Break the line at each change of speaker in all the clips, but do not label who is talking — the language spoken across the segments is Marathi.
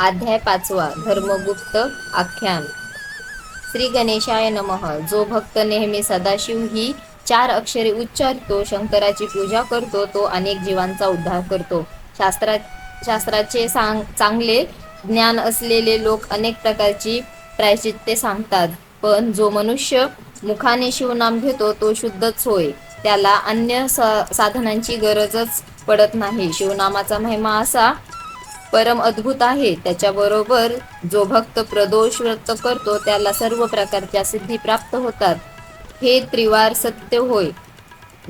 अध्याय पाचवा धर्मगुप्त आख्यान. श्री गणेशाय नमः. जो भक्त नेहमी सदाशिव ही चार अक्षरे उच्चारतो शंकराची पूजा करतो तो अनेक जीवांचा उद्धार करतो. शास्त्रा शास्त्राचे सांग चांगले ज्ञान असलेले लोक अनेक प्रकारची प्रायचित्ते सांगतात. पण जो मनुष्य मुखाने शिवनाम घेतो तो शुद्धच होय. त्याला अन्य सा- साधनांची गरजच पडत नाही. शिवनामाचा महिमा असा परम अद्भुत आहे. त्याच्याबरोबर जो भक्त प्रदोष व्रत करतो त्याला सर्व प्रकारच्या सिद्धी प्राप्त होतात. हे त्रिवार सत्य होय.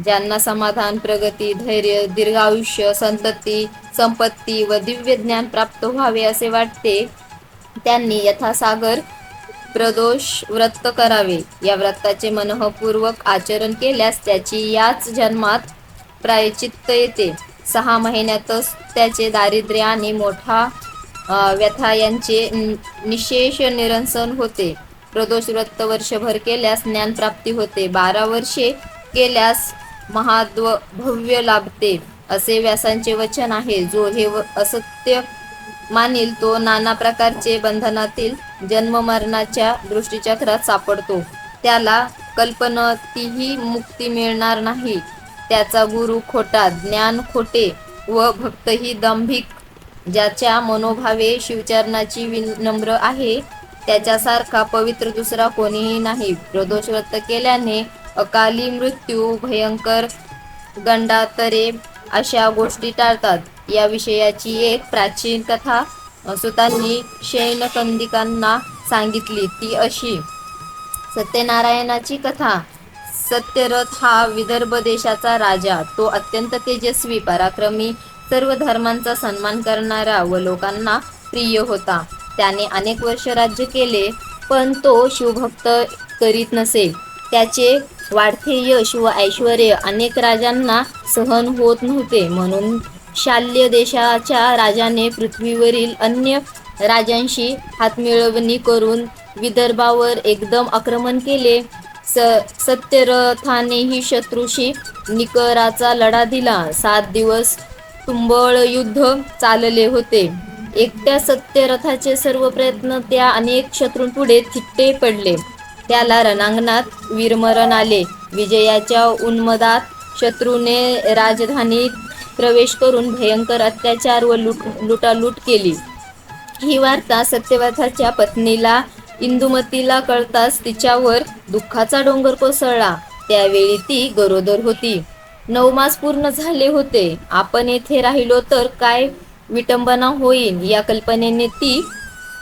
ज्यांना समाधान प्रगती धैर्य दीर्घायुष्य संतती संपत्ती व दिव्य ज्ञान प्राप्त व्हावे असे वाटते त्यांनी यथासागर प्रदोष व्रत करावे. या व्रताचे मनःपूर्वक आचरण केल्यास त्याची याच जन्मात प्रायचित्त येते. सहा महिन्यातच त्याचे दारिद्र्य आणि मोठा व्यथा यांचे नि- निशेष निरसन होते. प्रदोष व्रत वर्षभर केल्यास ज्ञानप्राप्ती होते. बारा वर्षे केल्यास महाद्व भव्य लाभते असे व्यासांचे वचन आहे. जो हे व- असत्य मानिल तो नाना प्रकारचे बंधनातील जन्म मरणाच्या दृष्टीचक्रात सापडतो. त्याला कल्पनतीही मुक्ती मिळणार नाही. त्याचा गुरु खोटा ज्ञान खोटे व भक्तही दंभिक ज्याच्या मनोभावे शिवचरणाची विनम्र आहे त्याच्यासारखा पवित्र दुसरा कोणीही नाही. प्रदोष व्रत केल्याने अकाली मृत्यू भयंकर गंडातरे अशा गोष्टी टाळतात. या विषयाची एक प्राचीन कथा सुतांनी शैनकंदिकांना सांगितली. ती अशी सत्यनारायणाची कथा. सत्यरथ हा विदर्भ देशाचा राजा. तो अत्यंत तेजस्वी पराक्रमी सर्व धर्मांचा सन्मान करणारा व लोकांना प्रिय होता. त्याने अनेक वर्ष राज्य केले पण तो शिवभक्त करीत नसे. त्याचे वाढते यश व ऐश्वर अनेक राजांना सहन होत नव्हते. म्हणून शाल्य देशाच्या राजाने पृथ्वीवरील अन्य राजांशी हातमिळवणी करून विदर्भावर एकदम आक्रमण केले. स सत्यरथानेही शत्रूशी निकराचा लढा दिला. सात दिवस तुंबळ युद्ध चालले होते. एकट्या सत्यरथाचे सर्व प्रयत्न त्या अनेक शत्रूंपुढे थिट्टे पडले. त्याला रणांगणात वीरमरण आले. विजयाच्या उन्मदात शत्रूने राजधानीत प्रवेश करून भयंकर अत्याचार व लुट लुटालूट केली. ही वार्ता सत्यव्रताच्या पत्नीला इंदुमतीला कळताच तिच्यावर दुःखाचा डोंगर कोसळला. त्यावेळी ती गरोदर होती. नऊ मास पूर्ण झाले होते. आपण येथे राहिलो तर काय विटंबना होईल या कल्पनेने ती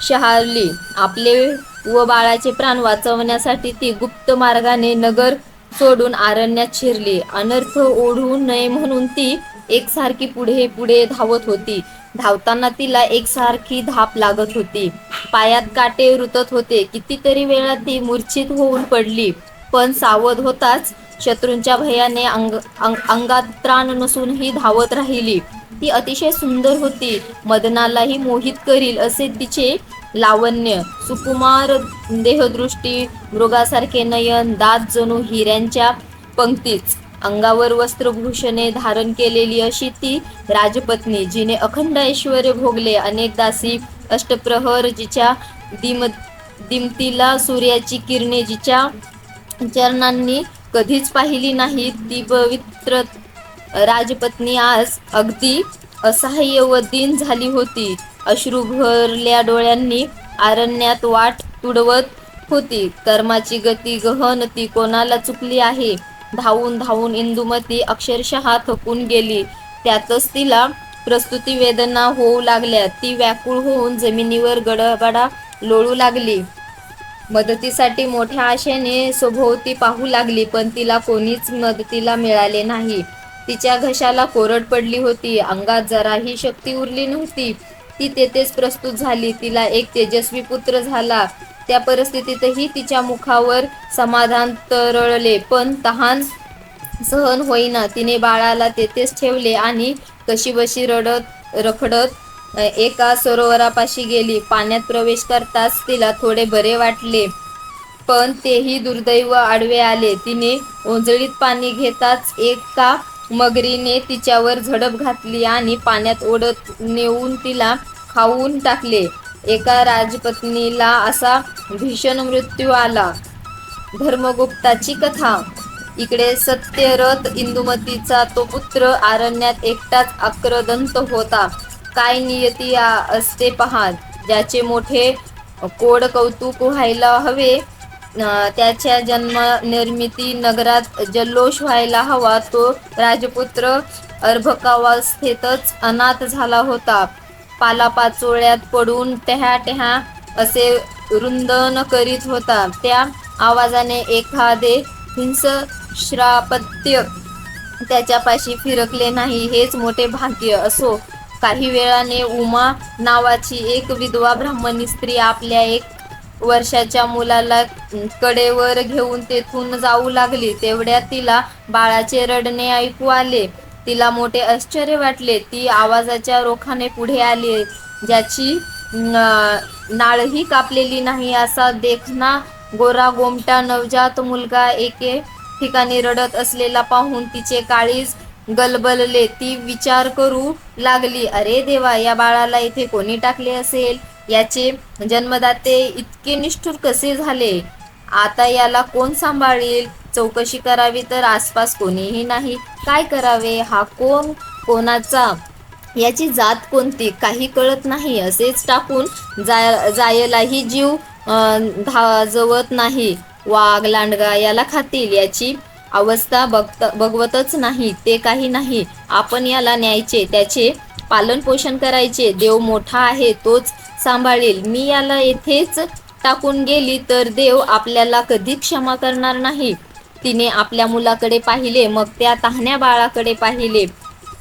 शहारली. आपले व बाळाचे प्राण वाचवण्यासाठी ती गुप्त मार्गाने नगर सोडून आरण्यात शिरली. अनर्थ ओढू नये म्हणून ती एकसारखी पुढे पुढे धावत होती. धावताना तिला एकसारखी धाप लागत होती. पायात काटे रुतत होते. कितीतरी वेळा ती मूर्छित होऊन पडली. पण सावध होताच शत्रूंच्या भयाने अंग अंग- अंगात त्राण नसूनही धावत राहिली. ती अतिशय सुंदर होती. मदनालाही मोहित करील असे तिचे लावण्य सुकुमार देहदृष्टी मृगासारखे नयन दात जणू हिऱ्यांच्या पंक्तीच. अंगावर वस्त्रभूषणे धारण केलेली अशी ती राजपत्नी जिने अखंड ऐश्वर भोगले. अनेक दासी अष्टप्रहर जिच्या दिम दिमतीला सूर्याची किरणे जिच्या चरणांनी कधीच पाहिली नाही ती पवित्र राजपत्नी आज अगदी असहाय्य व दीन झाली होती. अश्रू भरल्या डोळ्यांनी अरण्यात वाट तुडवत होती. कर्माची गती गहन ती कोणाला चुकली आहे? धावून धावून इंदुमती अक्षरशः थकून गेली. त्यातच तिला प्रस्तुती वेदना होऊ लागल्या. ती व्याकुळ होऊन जमिनीवर गडबडा लोळू लागली. मदतीसाठी मोठ्या आशेने सभोवती पाहू लागली पण तिला कोणीच मदतीला मिळाले नाही. तिच्या घशाला कोरड पडली होती. अंगात जराही शक्ती उरली नव्हती. ती तेथेच प्रस्तुत झाली. तिला एक तेजस्वी पुत्र झाला. त्या परिस्थितीतही तिच्या मुखावर समाधान तरळले पण तहान सहन होईना. तिने बाळाला तेथेच ठेवले आणि कशीबशी रडत रखडत एका सरोवरापाशी गेली. पाण्यात प्रवेश करताच तिला थोडे बरे वाटले पण तेही दुर्दैव आडवे आले. तिने ओंजळीत पाणी घेताच एका मगरीने तिच्यावर झडप घातली आणि पाण्यात ओढत नेऊन तिला खाऊन टाकले. एका राजपत्नीला असा भीषण मृत्यू आला. धर्मगुप्ताची कथा. इकडे सत्यरथ इंदुमतीचा तो पुत्र आरण्यात एकटाच आक्रदंत होता. काय नियती असते पहा ज्याचे मोठे कोड कौतुक व्हायला हवे त्याच्या जन्म निर्मिती नगरात जल्लोष व्हायला हवा तो राजपुत्र अर्भकावस्थेतच अनाथ झाला होता. पालापाचोळ्यात पडून टह्या टह्या असे रुंदन करीत होता. त्या आवाजाने एखादे हिंस श्रापत्य त्याच्यापाशी फिरकले नाही हेच मोठे भाग्य असो. काही वेळाने उमा नावाची एक विधवा ब्राह्मणी स्त्री आपल्या एक वर्षाच्या मुलाला कडेवर घेऊन तेथून जाऊ लागली. तेवढ्यात तिला बाळाचे रडणे ऐकू आले. तिला मोठे आश्चर्य वाटले. ती आवाजाच्या रोखाने पुढे आली. ज्याची नाळही कापलेली नाही असा देखना गोरा गोमटा नवजात मुलगा एके ठिकाणी रडत असलेला पाहून तिचे काळीज गलबलले ती विचार करू लागली. अरे देवा या बाळाला इथे कोणी टाकले असेल? याचे जन्मदाते इतके निष्ठुर कसे झाले? आता याला कोण सांभाळेल? चौकशी करावी तर आसपास कोणीही नाही. काय करावे? हा कोण? कोणाचा? याची जात कोणती? काही कळत नाही. असेच टाकून जाय जायलाही जीव धाजवत नाही. वाघ लांडगा याला खातील. याची अवस्था बघत बघवतच नाही ते काही नाही. आपण याला न्यायचे त्याचे पालन पोषण करायचे. देव मोठा आहे तोच सांभाळेल. मी याला येथेच टाकून गेली तर देव आपल्याला कधी क्षमा करणार नाही. तिने आपल्या मुलाकडे पाहिले मग त्या तहान्या बाळाकडे पाहिले.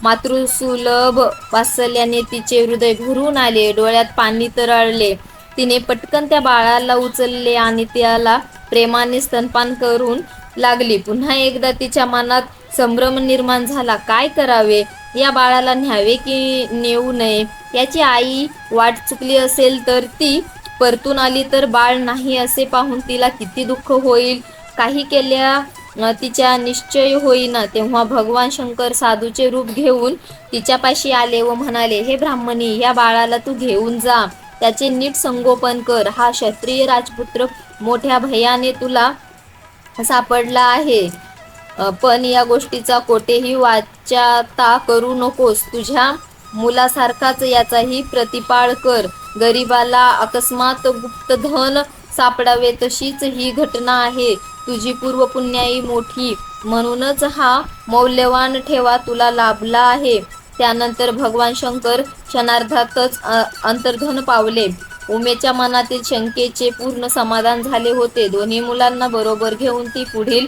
मातृसुलभ वासल्याने तिचे हृदय भरून आले डोळ्यात पाणी तरळले. तिने पटकन त्या बाळाला उचलले आणि त्याला प्रेमाने स्तनपान करून लागली. पुन्हा एकदा तिच्या मनात संभ्रम निर्माण झाला. काय करावे? या बाळाला न्यावे की नेऊ नये? याची आई वाट चुकली असेल तर ती परतून आली तर बाळ नाही असे पाहून तिला किती दुःख होईल? काही केल्या तिच्या निश्चय होईना. तेव्हा भगवान शंकर साधूचे रूप घेऊन तिच्यापाशी आले व म्हणाले हे ब्राह्मणी या बाळाला तू घेऊन जा. त्याचे नीट संगोपन कर. हा क्षत्रिय राजपुत्र मोठ्या भयाने तुला सापडला आहे. पण या गोष्टीचा कोठेही वाचाता करू नकोस. तुझ्या मुलासारखाच याचाही प्रतिपाळ कर. गरीबाला अकस्मात गुप्तधन सापडावे तशीच ही घटना आहे. तुझी पूर्वपुण्याई मोठी. म्हणूनच हा मौल्यवान ठेवा तुला लाभला आहे. त्यानंतर भगवान शंकर क्षणार्धातच अंतर्धन पावले. उमेच्या मनातील शंकेचे पूर्ण समाधान झाले होते. दोन्ही मुलांना बरोबर घेऊन ती पुढील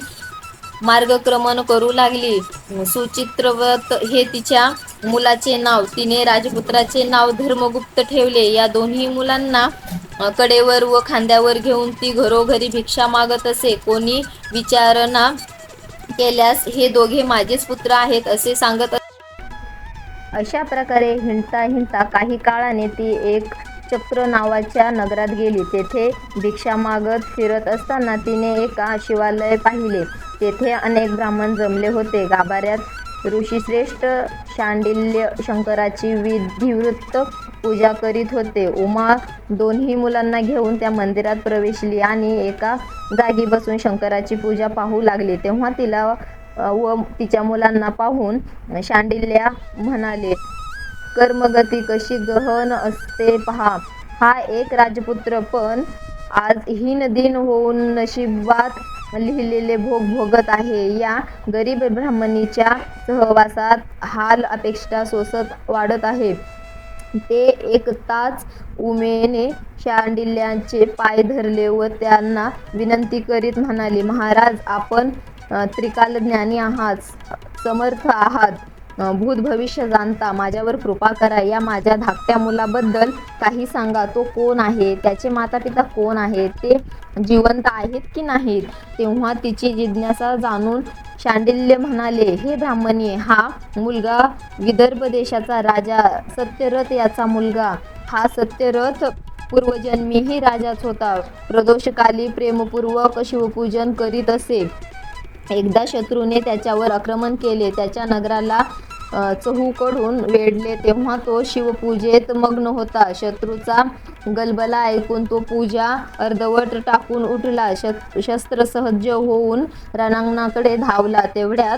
मार्गक्रमण करू लागली. सुचित्रवत हे तिच्या मुलाचे नाव तिने राजपुत्राचे नाव धर्मगुप्त ठेवले. या दोन्ही मुलांना कडेवर व खांद्यावर घेऊन ती घरोघरी भिक्षा मागत असे. कोणी विचारणा केल्यास हे दोघे माझेच पुत्र आहेत असे सांगत अशा प्रकारे हिंडता हिंडता काही काळाने ती एक चक्र नावाच्या नगरात गेली. तेथे भिक्षा मागत फिरत असताना तिने एका शिवालय पाहिले. तेथे अनेक ब्राह्मण जमले होते. गाभाऱ्यात ऋषीश्रेष्ठ शांडिल्य शंकराची विधिवृत्त पूजा करीत होते. उमा दोन्ही मुलांना घेऊन त्या मंदिरात प्रवेशली आणि एका जागी बसून शंकराची पूजा पाहू लागली. तेव्हा तिला व तिच्या मुलांना पाहून शांडिल्या म्हणाले कर्मगती कशी गहन असते पहा. हा एक राजपुत्र पण आज हीन दिन होऊन नशिबात लिहिलेले भोग भोगत आहे. या गरीब ब्राह्मणीच्या सहवासात हाल अपेक्षा सोसत वाढत आहे. ते एकताच उमेने शांडिल्यांचे पाय धरले व त्यांना विनंती करीत म्हणाले महाराज आपण त्रिकालज्ञानी आहात समर्थ आहात. भूत भविष्य जाणता माझ्यावर कृपा करा या माझ्या धाकट्या मुलाबद्दल काही सांगा तो कोण आहे त्याचे माता पिता कोण आहेत ते जिवंत आहेत की नाहीत? तेव्हा तिची जिज्ञासा जाणून शांडिल्य म्हणाले हे ब्राह्मणी हा मुलगा विदर्भ देशाचा राजा सत्यरथ याचा मुलगा. हा सत्यरथ पूर्वजन्मीही राजाच होता. प्रदोषकाली प्रेमपूर्वक शिवपूजन करीत असे. एकदा शत्रूने त्याच्यावर आक्रमण केले त्याच्या नगराला चहूकडून वेढले तेव्हा तो शिवपूजेत मग्न होता. शत्रूचा गलबला ऐकून तो पूजा अर्धवट टाकून उठला. शस्त्र सहज होऊन रणांगणाकडे धावला. तेवढ्यात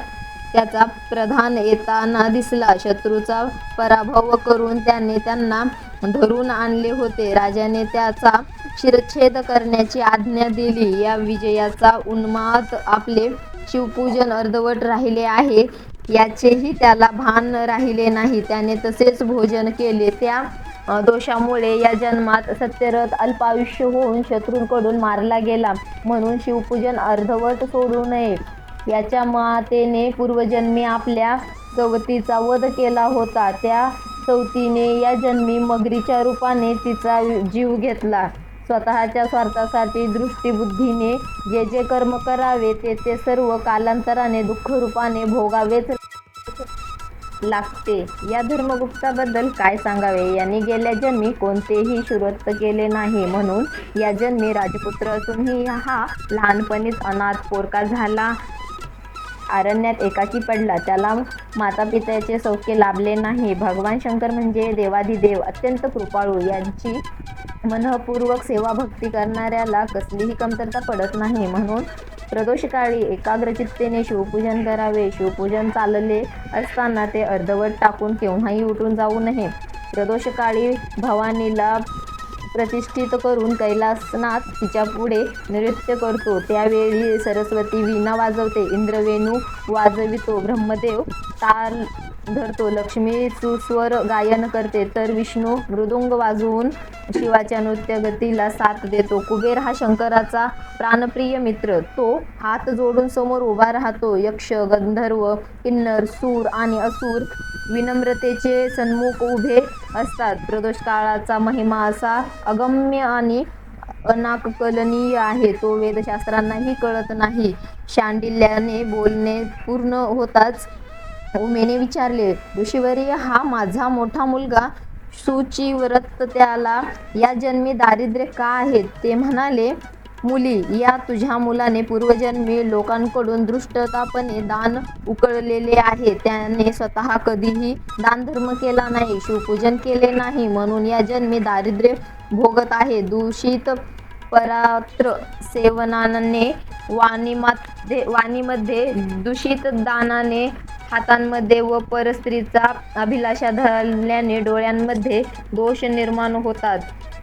त्याचा प्रधान येताना दिसला. शत्रूचा पराभव करून त्याने त्यांना धरून आणले होते. राजाने त्याचा शिरच्छेद करण्याची आज्ञा दिली. या विजयाचा उन्माद आपले शिवपूजन अर्धवट राहिले आहे. याचेही त्याला भान राहिले नाही. त्याने तसेच भोजन केले. त्या दोषामुळे या जन्मात सत्यरथ अल्पायुष्य होऊन शत्रूंकडून मारला गेला. म्हणून शिवपूजन अर्धवट सोडू नये. याच्या मातेने पूर्वजन्मी आपल्या सवतीचा वध केला होता. त्या चौतीने या जन्मी मगरीच्या रूपाने तिचा जीव घेतला. स्वतःच्या स्वार्थासाठी दृष्टीबुद्धीने जे जे कर्म करावे ते ते सर्व कालांतराने दुःखरूपाने भोगावेच लागते. या धर्मगुप्ताबद्दल काय सांगावे? यांनी गेल्या जन्मी कोणतेही शूरत्व केले नाही. म्हणून या जन्मी राजपुत्र असूनही हा लहानपणीच अनाथ पोरका झाला. अरण्यात एकाकी पडला. त्याला माता पित्याचे सौख्य लाभले नाही. भगवान शंकर म्हणजे देवाधिदेव अत्यंत कृपाळू. यांची मनःपूर्वक सेवा भक्ती करणाऱ्याला कसलीही कमतरता पडत नाही. म्हणून प्रदोषकाळी एकाग्रचित्तेने शिवपूजन करावे. शिवपूजन चालले असताना ते अर्धवट टाकून केव्हाही उठून जाऊ नये. प्रदोषकाळी भवानीला प्रतिष्ठित करून कैलासनाथ तिच्या पुढे नृत्य करतो. त्यावेळी सरस्वती वीणा वाजवते. इंद्रवेणू वाजवितो. ब्रह्मदेव ताल धरतो. लक्ष्मी सुस्वर गायन करते. तर विष्णू मृदुंग वाजवून शिवाच्या नृत्यगतीला साथ देतो. कुबेर हा शंकराचा प्राणप्रिय मित्र. तो हात जोडून समोर उभा राहतो. यक्ष गंधर्व किन्नर सूर आणि असुर विनम्रतेचे सन्मुख उभे असतात. प्रदोष काळाचा महिमा असा अगम्य आणि अनाकलनीय आहे. तो वेदशास्त्रांनाही कळत नाही. शांडिल्याने बोलणे पूर्ण होताच उमेने विचारले ऋषीवर्य हा माझा मोठा मुलगा सुचिव्रत त्याला या जन्मी दारिद्र्य का आहे? ते म्हणाले मुली या तुझ्या मुलाने पूर्वजन्मी लोकांकडून दृष्टतापणे दान उकळलेले आहे. त्याने स्वतः कधीही दानधर्म केला नाही शिवपूजन केले नाही. म्हणून या जन्मी दारिद्र्य भोगत आहे. दूषित परात्र सेवनाने वाणीमध्ये वाणीमध्ये दूषित दानाने हातांमध्ये व परस्त्रीचा अभिलाषा धरल्याने डोळ्यांमध्ये दोष निर्माण होतात.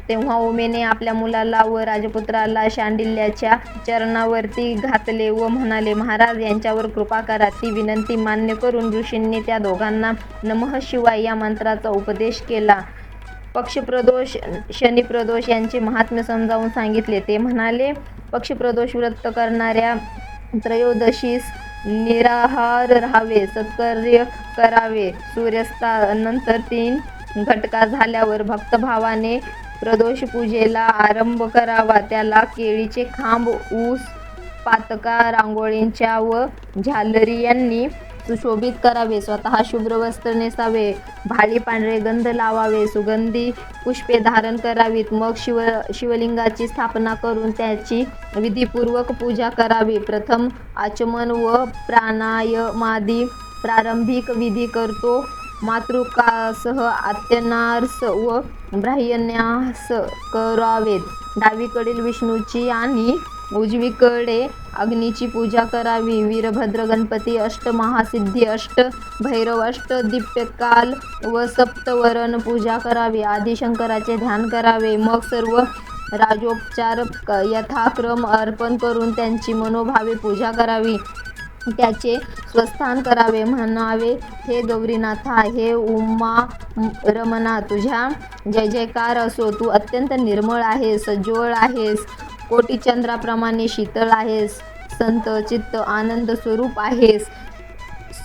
तेव्हा उमेने आपल्या मुलाला व राजपुत्राला शांडिल्याच्या चरणावरती घातले व म्हणाले महाराज यांच्यावर कृपा करा. ती विनंती मान्य करून ऋषींनी त्या दोघांना नमः शिवाय या मंत्राचा उपदेश केला. पक्षप्रदोष शनिप्रदोष यांचे महात्म्य समजावून सांगितले. ते म्हणाले पक्षप्रदोष व्रत करणाऱ्या त्रयोदशीस निराहार राहावे सत्कार्य करावे. सूर्यास्तानंतर तीन घटका झाल्यावर भक्तभावाने प्रदोष पूजेला आरंभ करावा. त्याला केळीचे खांब ऊस पातका रांगोळींच्या व झालरी यांनी सुशोभित करावे. स्वतः शुभ्र वस्त्र नेसावे. भाली पांढरे गंध लावावे. सुगंधी पुष्पे धारण करावीत. मग शिव शिवलिंगाची स्थापना करून त्याची विधीपूर्वक पूजा करावी. प्रथम आचमन व प्राणायमादी प्रारंभिक विधी करतो. मातृकासह आत्यनार्स व ब्राह्यन्यास करावेत. डावीकडील विष्णूची आणि उजवीकडे अग्नीची पूजा करावी. वीरभद्र गणपती अष्ट महासिद्धी अष्ट भैरव अष्ट दिप्यकाल व सप्तवरण पूजा करावी. आदिशंकराचे ध्यान करावे. मग सर्व राजोपचार यथाक्रम अर्पण करून त्यांची मनोभावे पूजा करावी. त्याचे स्वस्थान करावे. म्हणावे हे गौरीनाथा हे उमा रमणा तुझ्या जय जयकार असो. तू अत्यंत निर्मळ आहेस सज्जवळ आहेस. कोटी चंद्राप्रमाणे शीतळ आहेस संत चित्त आनंद स्वरूप आहेस.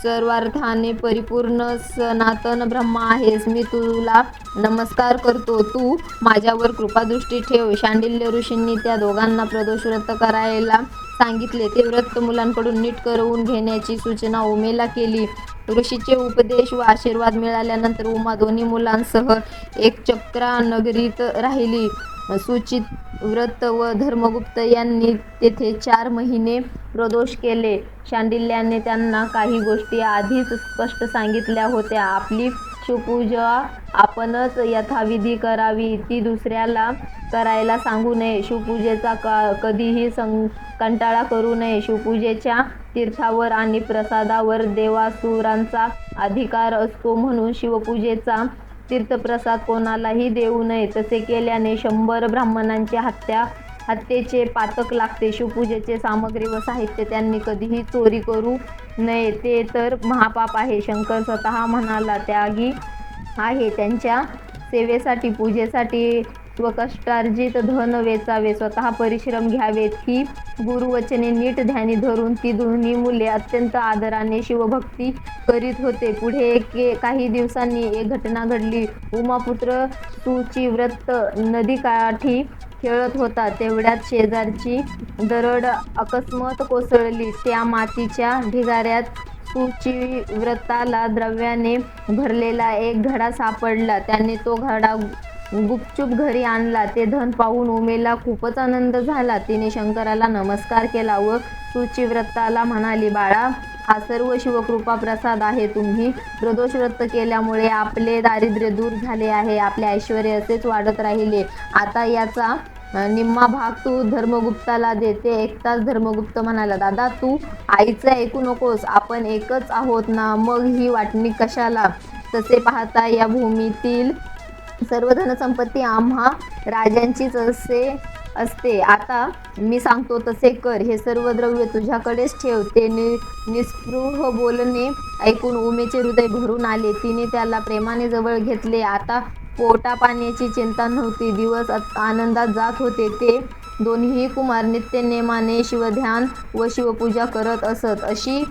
सर्वार्थाने परिपूर्ण सनातन ब्रह्मा आहेस. मी तुला नमस्कार करतो. तू माझ्यावर कृपादृष्टी ठेव. शांडिल्य ऋषींनी त्या दोघांना प्रदोष व्रत करायला सांगितले. ते व्रत मुलांकडून नीट करवून घेण्याची सूचना उमेला केली. ऋषीचे उपदेश व आशीर्वाद मिळाल्यानंतर उमा दोन्ही मुलांसह एक चक्रा नगरीत राहिली. सुचित व्रत व धर्मगुप्त यांनी तेथे चार महिने प्रदोष केले. शांडिल्याने त्यांना काही गोष्टी आधीच स्पष्ट सांगितल्या होत्या. आपली शिवपूजा आपणच यथाविधी करावी ती दुसऱ्याला करायला सांगू नये. शिवपूजेचा का कधीही सं कंटाळा करू नये. शिवपूजेच्या तीर्थावर आणि प्रसादावर देवासुरांचा अधिकार असतो म्हणून शिवपूजेचा तीर्थप्रसाद कोणालाही देऊ नये तसे केल्याने शंभर ब्राह्मणांची हत्या हत्येचे पातक लागते. शिवपूजेचे सामग्री व साहित्य त्यांनी कधीही चोरी करू नये ते तर महापाप आहे. शंकर स्वतः म्हणाला त्यागी आहे. त्यांच्या सेवेसाठी पूजेसाठी स्वकष्टार्जित धन वेचावे स्वतः परिश्रम घ्यावेत ही गुरुवचने नीट ध्यानी धरून ती दोन्ही मुले अत्यंत आदराने शिवभक्ती करीत होते. पुढे एके काही दिवसांनी एक घटना घडली. उमापुत्र सुचिव्रत नदीकाठी खेळत होता. तेवढ्यात शेजारची दरड अकस्मात कोसळली. त्या मातीच्या ढिगाऱ्यात सुचिव्रताला द्रव्याने भरलेला एक घडा सापडला. त्याने तो घडा गुपचूप घरी आणला. ते धन पाहून उमेला खूपच आनंद झाला. तिने शंकराला नमस्कार केला व सुचिव्रताला म्हणाली बाळा हा सर्व शिवकृपा प्रसाद आहे. तुम्ही प्रदोष व्रत केल्यामुळे आपले दारिद्र्य दूर झाले आहे. आपले ऐश्वर असेच वाढत राहिले. आता याचा निम्मा भाग तू धर्मगुप्ताला देते एकताच धर्मगुप्त म्हणाला दादा तू आईचं ऐकू नकोस. आपण एकच आहोत ना? मग ही वाटणी कशाला? तसे पाहता या भूमीतील सर्व धनसंपत्ती आम्हा राजांचीच असे असते. आता मी सांगतो तसे कर. हे सर्व द्रव्य तुझ्याकडेच ठेव. ते नि निस्पृह बोलणे ऐकून उमेचे हृदय भरून आले. तिने त्याला प्रेमाने जवळ घेतले. आता पोटा पाण्याची चिंता नव्हती. दिवस आनंदात जात होते. ते दोन्ही कुमार नित्य नेमाने शिवध्यान व शिवपूजा करत असत. अशी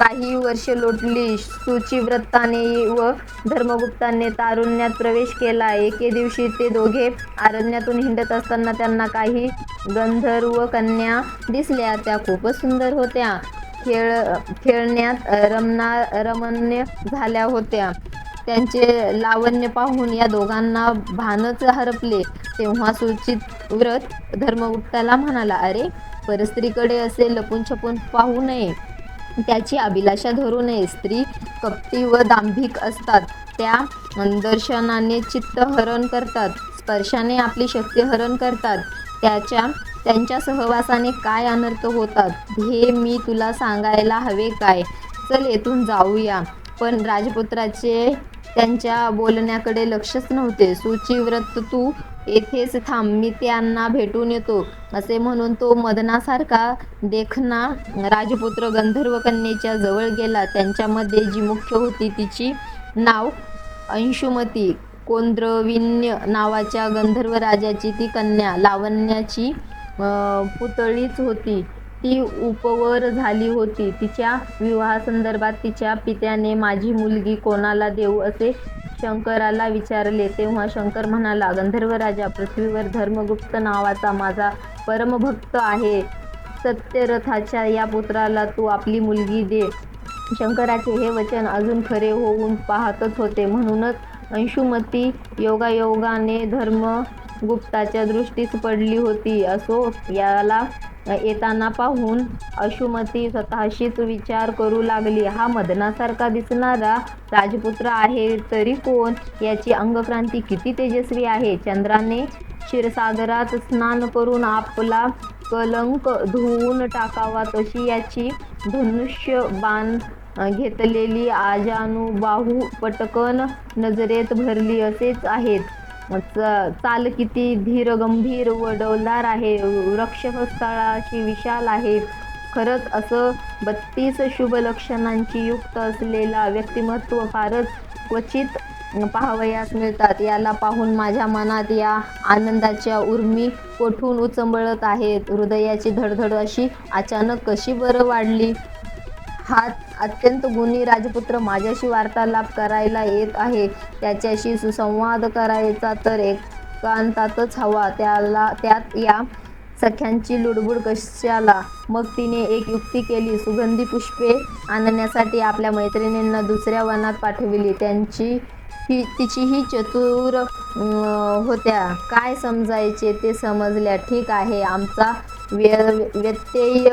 काही वर्ष लोटली. सुचिव्रताने व धर्मगुप्ताने तारुण्यात प्रवेश केला. एके दिवशी ते दोघे अरण्यातून हिंडत असताना त्यांना काही गंधर्व कन्या दिसल्या. त्या खूपच सुंदर होत्या. खेळ खेळण्यात रमना रमण्य झाल्या होत्या. त्यांचे लावण्य पाहून या दोघांना भानच हरपले. तेव्हा सुचित व्रत धर्मगुप्ताला म्हणाला अरे परस्त्रीकडे असे लपून छपून पाहू नये. त्याची अभिलाषा धरू नये स्त्री कपटी व दांभिक असतात. त्या दर्शनाने चित्त हरण करतात स्पर्शाने आपली शक्ती हरण करतात. त्याच्या त्यांच्या सहवासाने काय अनर्थ होतात हे मी तुला सांगायला हवे काय? चल येथून जाऊया. पण राजपुत्राचे त्यांच्या बोलण्याकडे लक्षच नव्हते. सुचिव्रत तू येथेच थांब मी त्यांना भेटून येतो. असे म्हणून तो मदनासारखा देखना राजपुत्र गंधर्व कन्येच्या जवळ गेला. त्यांच्यामध्ये जी मुख्य होती तिची नाव अंशुमती. कोंद्रविन्य नावाच्या गंधर्व राजाची ती कन्या लावण्याची पुतळीच होती. ती उपवर झाली होती. तिच्या विवाहासंदर्भात तिच्या पित्याने माझी मुलगी कोणाला देऊ असे शंकराला विचारले तेव्हा शंकर म्हणाला गंधर्व राजा पृथ्वीवर धर्मगुप्त नावाचा माझा परमभक्त आहे. सत्यरथाच्या या पुत्राला तू आपली मुलगी दे. शंकराचे हे वचन अजून खरे होऊन पाहतच होते. म्हणूनच अंशुमती योगायोगाने धर्मगुप्ताच्या दृष्टीस पडली होती. असो याला येताना पाहून अशुमती स्वतःशीच विचार करू लागली. हा मदनासारखा दिसणारा राजपुत्र आहे तरी कोण? याची अंगक्रांती किती तेजस्वी आहे? चंद्राने क्षीरसागरात स्नान करून आपला कलंक धुवून टाकावा तशी याची धनुष्य बाण घेतलेली आजानुबाहू पटकन नजरेत भरली असेच आहेत. चाल किती धीर गंभीर व डौलदार आहे वृक्षस्थळाशी विशाल आहे. खरंच असं बत्तीस शुभ लक्षणांची युक्त असलेला व्यक्तिमत्व फारच क्वचित पाहावयास मिळतात. याला पाहून माझ्या मनात या आनंदाच्या उर्मी कोठून उचंबळत आहेत? हृदयाची धडधड अशी अचानक कशी बरं वाढली? हा अत्यंत गुणी राजपुत्र माझ्याशी वार्तालाप करायला येत आहे. त्याच्याशी सुसंवाद करायचा तर एकांतातच हवा. त्याला त्यात या सख्यांची लुडबुड कशाला? मग तिने एक युक्ती केली. सुगंधी पुष्पे आणण्यासाठी आपल्या मैत्रिणींना दुसऱ्या वनात पाठविली. त्यांची ही तिचीही चतुर होत्या. काय समजायचे ते समजल्या. ठीक आहे. आमचा व्य व्यत्यय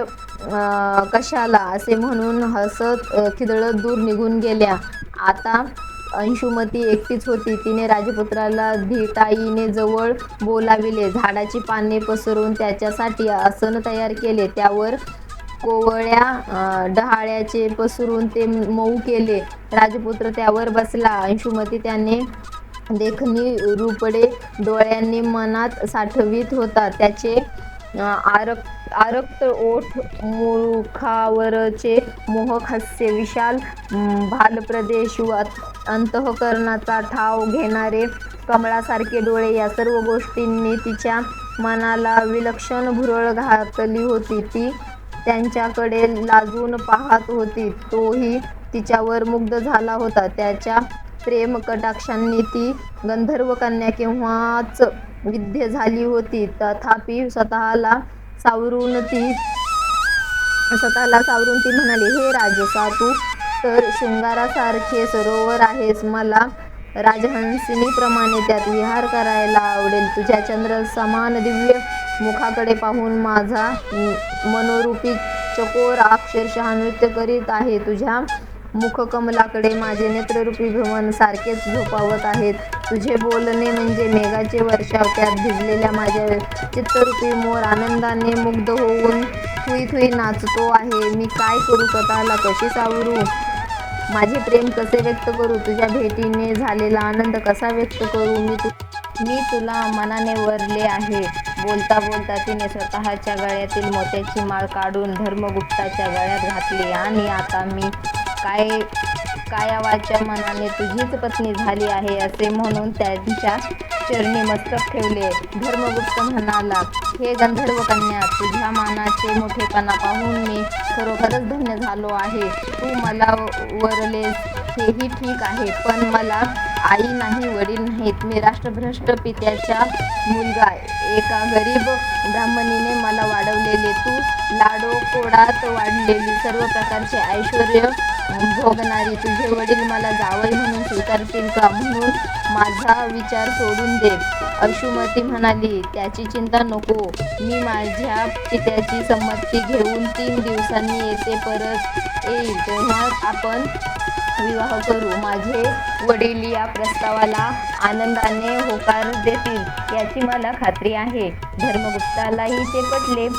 कशाला? असे म्हणून हसत खिदळत दूर निघून गेल्या. आता अंशुमती एकटीच होती. तिने राजपुत्राला धीटाईने जवळ बोलाविले. झाडाची पाने पसरून त्याच्यासाठी आसन तयार केले. त्यावर कोवळ्या डहाळ्याचे पसरून ते मऊ केले. राजपुत्र त्यावर बसला. अंशुमती त्याने देखणी रुपडे डोळ्यांनी मनात साठवीत होता. त्याचे आरक आरक्त ओठ मुखावरचे मोहक हास्य विशाल भालप्रदेश व अंतःकरणाचा ठाव घेणारे कमळासारखे डोळे या सर्व गोष्टींनी तिच्या मनाला विलक्षण भुरळ घातली होती. ती त्यांच्याकडे लाजून पाहत होती. तोही तिच्यावर मुग्ध झाला होता. त्याच्या प्रेम कटाक्षांनी ती गंधर्व कन्या केव्हाच विद्य झाली होती. तथापि स्वतःला सावरून ती स्वतःला सावरून ती म्हणाली हे राजसा तू तर शृंगारासारखे सरोवर आहेस. मला राजहंसिनीप्रमाणे त्यात विहार करायला आवडेल. तुझ्या चंद्र समान दिव्य मुखाकडे पाहून माझा मनोरूपी चकोर अक्षरशः नृत्य करीत आहे. तुझ्या मुखकमलाकडे माझे नेत्ररूपी भ्रमण सारखेच झोपावत आहेत. तुझे बोलणे म्हणजे मेघाचे वर्षाव त्यात भिजलेल्या माझ्या चित्तरूपी मोर आनंदाने मुग्ध होऊन थुई थुई नाचतो आहे. मी काय करू स्वतःला कशी सावरू? माझे प्रेम कसे व्यक्त करू? तुझ्या भेटीने झालेला आनंद कसा व्यक्त करू? मी तु मी तुला मनाने वरले आहे. बोलता बोलता तिने स्वतःच्या गळ्यातील मोत्याची माळ काढून धर्मगुप्ताच्या गळ्यात घातली. आणि आता मी काय कायावाच्या मनाने तुझीच पत्नी झाली आहे असे म्हणून त्यांच्या चरणी मस्तक ठेवले. धर्मगुप्त म्हणाला हे गंधर्व कन्या तुझ्या मानाचे मोठेपणा पाहून मी खरोखरच धन्य झालो आहे. तू मला वरलेस हेही ठीक आहे पण मला आई नाही वडील नाहीत. मी राष्ट्रभ्रष्ट पित्याचा मुलगा एका गरीब ब्राह्मणीने मला वाढवलेले तू लाडो कोडात वाढलेली सर्व प्रकारचे ऐश्वर भोगणारी. तुझे वडील मला जावई म्हणून स्वीकारतील का? म्हणून माझा विचार सोडून दे. अशुमती म्हणाली त्याची चिंता नको. मी माझ्या पित्याची संमती घेऊन तीन दिवसांनी येते परत येईल. तेव्हा आपण विवाह करू. माझे वडील या प्रस्तावाला आनंदाने होकार देतील याची मला खात्री आहे. धर्मगुप्तालाही ते पटले.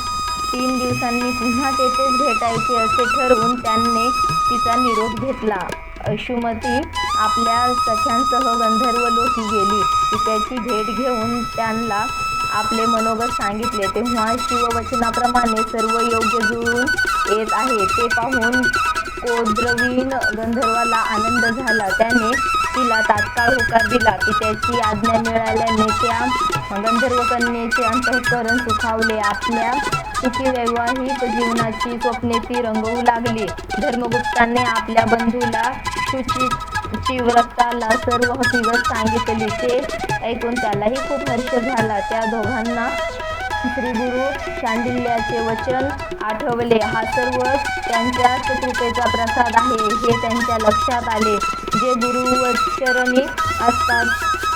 तीन दिवसांनी पुन्हा तेथेच भेटायचे असे ठरवून त्यांनी तिचा निरोप घेतला. अशुमती आपल्या सख्यांसह गंधर्व लोकी गेली. तिच्याची भेट घेऊन त्यांना आपले मनोगत सांगितले. तेव्हा शिववचनाप्रमाणे सर्व योग्य जुळून येत आहे. ते पाहून कोद्रवीण गंधर्वाला आनंद झाला. त्याने तिला तात्काळ होकार दिला. की त्याची आज्ञा मिळाल्याने त्या गंधर्व कन्येचे अंतःकरण सुखावले. आपल्या सुखी वैवाहिक जीवनाची स्वप्ने ती रंगवू लागली. धर्मगुप्ताने आपल्या बंधूला शुची व्रताला सर्व हकीकत सांगितली. ते ऐकून त्यालाही खूप हर्ष झाला. त्या दोघांना श्री गुरु शांडिल्याचे वचन आठवले. हा सर्व त्यांच्याच कृपेचा प्रसाद आहे. हे त्यांच्या लक्षात आले. जे गुरुवचरणी असतात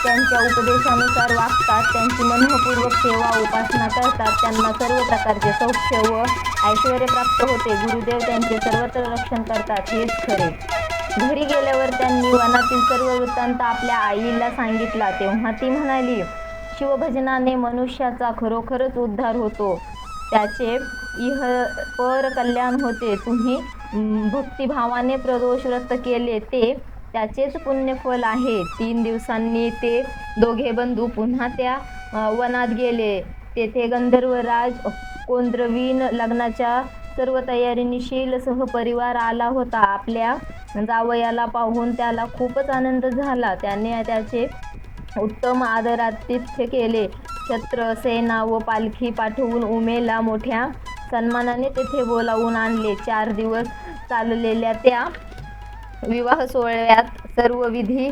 त्यांच्या उपदेशानुसार वागतात त्यांची मनपूर्वक सेवा उपासना करतात त्यांना सर्व प्रकारचे सौख्य व ऐश्वर प्राप्त होते. गुरुदेव त्यांचे सर्वत्र रक्षण करतात. हेच खरे. घरी गेल्यावर त्यांनी वनातील सर्व वृत्तांत आपल्या आईला सांगितला. तेव्हा ती म्हणाली शिवभजनाने मनुष्याचा खरोखरच उद्धार होतो. त्याचे इह पर कल्याण होते. तुम्ही भक्तिभावाने प्रदोष व्रत केले ते त्याचेच पुण्यफल आहे. तीन दिवसांनी ते दोघे बंधू पुन्हा त्या वनात गेले. तेथे गंधर्वराज कोंद्रवीन लग्नाच्या सर्व तयारीनिशील सहपरिवार आला होता. आपल्या जावयाला पाहून त्याला खूपच आनंद झाला. त्याने त्याचे उत्तम आदरातिथ्य केले. छत्र सेना व पालखी पाठवून उमेला मोठ्या सन्मानाने तेथे बोलावून आणले. चार दिवस चाललेल्या त्या विवाह सोहळ्यात सर्व विधी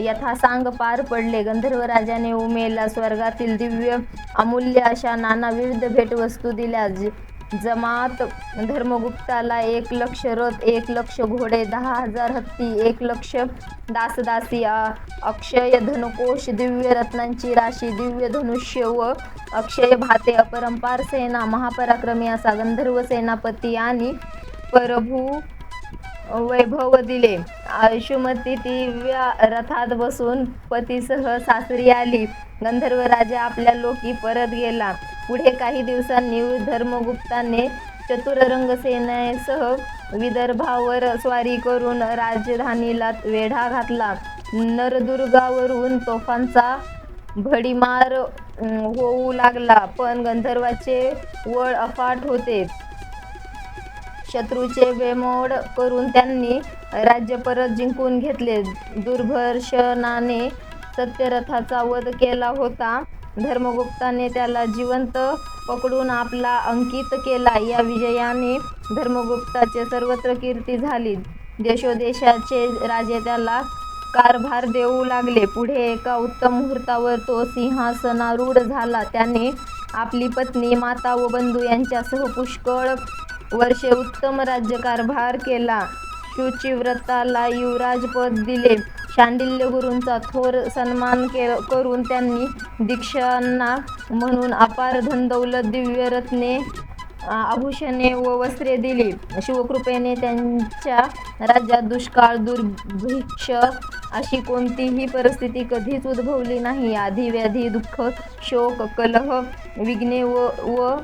यथासांग पार पडले. गंधर्व राजाने उमेला स्वर्गातील दिव्य अमूल्य अशा नाना विविध भेटवस्तू दिल्या. जमात धर्मगुप्ताला एक लक्ष रथ एक लक्ष घोडे दहा हजार हत्ती एक लक्ष दासदासी अक्षय धनुकोश दिव्य रत्नांची राशी दिव्य धनुष्य व अक्षय भाते अपरंपार सेना महापराक्रमी असा गंधर्व सेनापती आणि प्रभू वैभव दिले. आयुष्यमती दिव्या रथात बसून पतीसह सासरी आली. गंधर्व राजा आपल्या लोकी परत गेला. पुढे काही दिवसांनी धर्मगुप्ताने चतुरंग सेनेसह विदर्भावर स्वारी करून राजधानीला वेढा घातला. नरदुर्गावरून तोफांचा भडीमार होऊ लागला पण गंधर्वाचे वळ अफाट होते. शत्रूचे बेमोड करून त्यांनी राज्य परत जिंकून घेतले. दुर्भर्षणाने सत्यरथाचा वध केला होता. धर्मगुप्ताने त्याला जिवंत पकडून आपला अंकित केला. या विजयाने धर्मगुप्ताचे सर्वत्र कीर्ती झाली. देशोदेशाचे राजे त्याला कारभार देऊ लागले. पुढे एका उत्तम मुहूर्तावर तो सिंहासनारूढ झाला. त्याने आपली पत्नी माता व बंधू यांच्यासह पुष्कळ वर्षे उत्तम राज्यकारभार केला. शुचिव्रताला युवराजपद दिले. शांडिल्य गुरूंचा थोर सन्मान के करून त्यांनी दीक्षांना म्हणून अपार धनदौलत दिव्य रत्ने आभूषणे व वस्त्रे दिली. शिवकृपेने त्यांच्या राज्यात दुष्काळ दुर्भिक्ष अशी कोणतीही परिस्थिती कधीच उद्भवली नाही. आधी व्याधी दुःख शोक कलह विघ्ने व व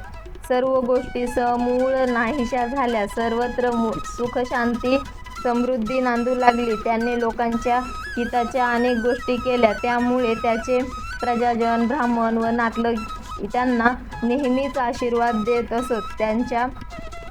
सर्व गोष्टी समूळ नाहीशा झाल्या. सर्वत्र मु- सुख शांती समृद्धी नांदू लागली. त्याने लोकांच्या हिताच्या अनेक गोष्टी केल्या. त्यामुळे त्याचे प्रजाजन ब्राह्मण व नातलग त्यांना नेहमीच आशीर्वाद देत असत. त्यांच्या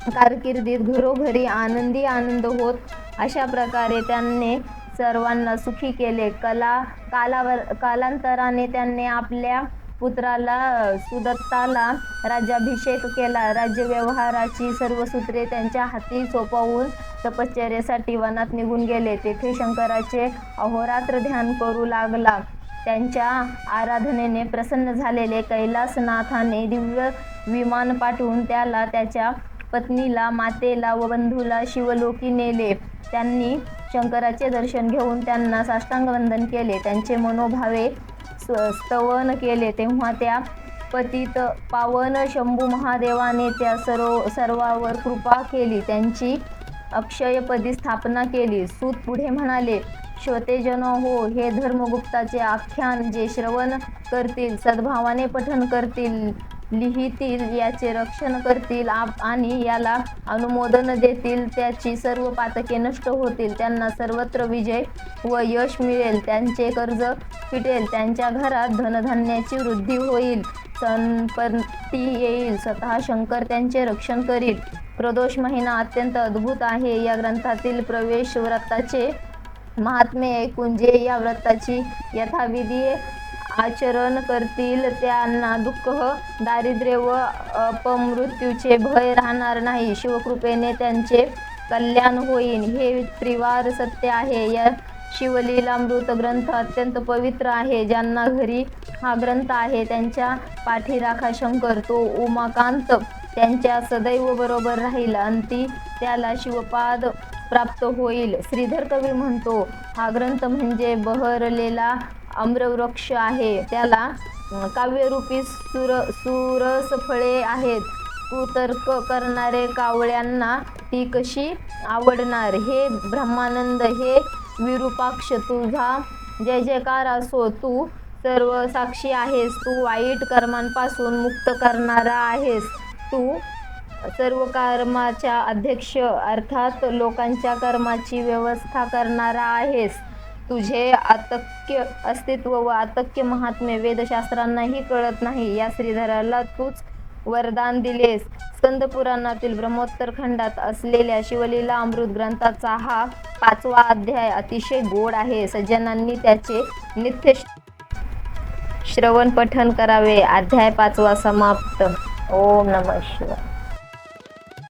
कारकिर्दीत घरोघरी आनंदी आनंद होत. अशा प्रकारे त्यांनी सर्वांना सुखी केले. कला कालावर कालांतराने त्यांनी आपल्या पुत्राला सुदत्ताला राज्याभिषेक केला. राज्यव्यवहाराची सर्व सूत्रे त्यांच्या हाती सोपवून तपश्चर्यासाठी वनात निघून गेले. तेथे शंकराचे अहोरात्र ध्यान करू लागला. त्यांच्या आराधनेने प्रसन्न झालेले कैलासनाथाने दिव्य विमान पाठवून त्याला त्याच्या पत्नीला मातेला व बंधूला शिवलोकी नेले. त्यांनी शंकराचे दर्शन घेऊन त्यांना साष्टांग वंदन केले. त्यांचे मनोभावे स्तवन केले तेव्हा त्या पतित पावन शंभू महादेवाने त्या सर्व सर्वावर कृपा केली. त्यांची अक्षयपदी स्थापना केली. सूत पुढे म्हणाले श्रोतेजनो हो हे धर्मगुप्ताचे आख्यान जे श्रवण करतील सद्भावाने पठन करतील लिहितील याचे रक्षण करतील आप आणि याला अनुमोदन देतील. त्याची सर्व पातके नष्ट होतील. त्यांना सर्वत्र विजय व यश मिळेल. त्यांचे कर्ज फिटेल. त्यांच्या घरात धनधान्याची वृद्धी होईल. संपत्ती येईल. स्वतः शंकर त्यांचे रक्षण करील. प्रदोष महिना अत्यंत अद्भुत आहे. या ग्रंथातील प्रवेश व्रताचे महात्मे ऐकून जे या व्रताची यथाविधी आचरण करतील त्यांना दुःख दारिद्र्य व अपमृत्यूचे भय राहणार नाही. शिवकृपेने त्यांचे कल्याण होईल हे त्रिवार सत्य आहे. या शिवलीलामृत ग्रंथ अत्यंत पवित्र आहे. ज्यांना घरी हा ग्रंथ आहे त्यांच्या पाठीराखा शंकर. तो उमाकांत त्यांच्या सदैव बरोबर राहील. अंती त्याला शिवपाद प्राप्त होईल. श्रीधर कवी म्हणतो हा ग्रंथ म्हणजे बहरलेला आम्रवृक्ष आहे. त्याला काव्यरूपी सुर सुरस फळे आहेत. कुतर्क करणारे कावळ्यांना ती कशी आवडणार? हे ब्रह्मानंद हे विरूपाक्ष तुझा जय जयकार असो. तू सर्व साक्षी आहेस. तू वाईट कर्मांपासून मुक्त करणारा आहेस. तू सर्व कर्माच्या अध्यक्ष अर्थात लोकांच्या कर्माची व्यवस्था करणारा आहेस. तुझे आतक्य अस्तित्व व आतक्य महात्म्य वेदशास्त्रांनाही कळत नाही. या श्रीधराला तूच वरदान दिलेस. स्कंद पुराणातील ब्रह्मोत्तर खंडात असलेल्या शिवलीला अमृत ग्रंथाचा हा पाचवा अध्याय अतिशय गोड आहे. सज्जनांनी त्याचे नित्य श्रवण पठन करावे. अध्याय पाचवा समाप्त. ओम नम शिवाय.